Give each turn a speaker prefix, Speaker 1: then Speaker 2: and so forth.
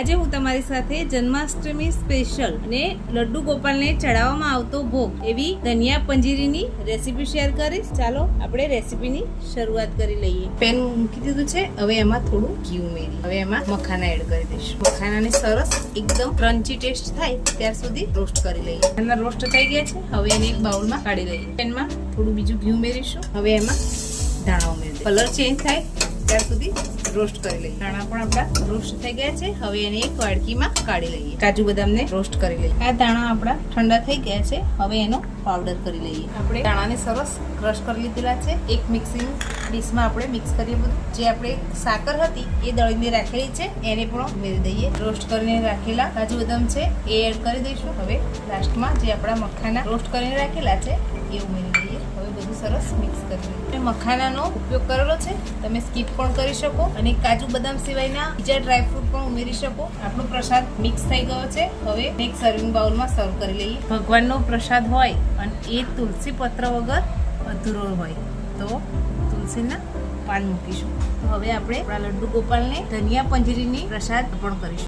Speaker 1: આજે હું તમારી સાથે જન્માષ્ટમી સ્પેશિયલ અને લડ્ડુ ગોપાલને ચડાવવામાં આવતો ભોગ એવી ધનિયા પંજીરીની રેસીપી શેર કરીશ. ચાલો, આપણે રેસીપીની શરૂઆત કરી લઈએ. પેન મૂકી દીધું છે. હવે એમાં થોડું ઘી ઉમેરી. હવે એમાં મખાના એડ કરી દઈશું. મખાનાને સરસ એકદમ ક્રન્ચી ટેસ્ટ થાય ત્યાર સુધી રોસ્ટ કરી લઈએ. એના રોસ્ટ થઈ ગયા છે. હવે એને એક બાઉલમાં કાઢી લઈએ. પેનમાં થોડું બીજું ઘી ઉમેરીશું. હવે એમાં ધાણા ઉમેરી કલર ચેન્જ થાય. ત્યાર સુધી રોસ્ટ કરી લઈએ. ધાણા પણ આપણા રોસ્ટ થઈ ગયા છે. હવે એને એક વાડકીમાં કાઢી લઈએ. કાજુ બદામને રોસ્ટ કરી લઈએ. આ દાણા આપણા ઠંડા થઈ ગયા છે. હવે એનો પાવડર કરી લઈએ. આપણે દાણાને સરસ ક્રશ કરી લીધેલા છે. એક મિક્સિંગ ડીશમાં આપણે મિક્સ કરીએ બધું. જે આપણે સાકર હતી એ દળીને રાખેલી છે. એને પણ ઉમેરી દઈએ. રોસ્ટ કરીને રાખેલા કાજુ બદામ છે એ એડ કરી દઈશું. હવે લાસ્ટમાં જે આપણા મખાના રોસ્ટ કરીને રાખેલા છે એ ઉમેરી દઈએ. સરસ મિક્સ કરી મખાનાનો ઉપયોગ કરેલો છે. તમે સ્કીપ પણ કરી શકો. અને કાજુ બદામ સિવાયના બીજા ડ્રાયફ્રૂટ પણ ઉમેરી શકો. આપણો પ્રસાદ મિક્સ થઈ ગયો છે. હવે એક સર્વિંગ બાઉલમાં સર્વ કરી લઈએ. ભગવાનનો પ્રસાદ હોય અને એ તુલસી પત્ર વગર અધૂરો હોય, તો તુલસીના પાન મૂકીશું. હવે આપણે આપણા લડ્ડુ ગોપાલને ધનિયા પંજરીની પ્રસાદ અર્પણ કરીશું.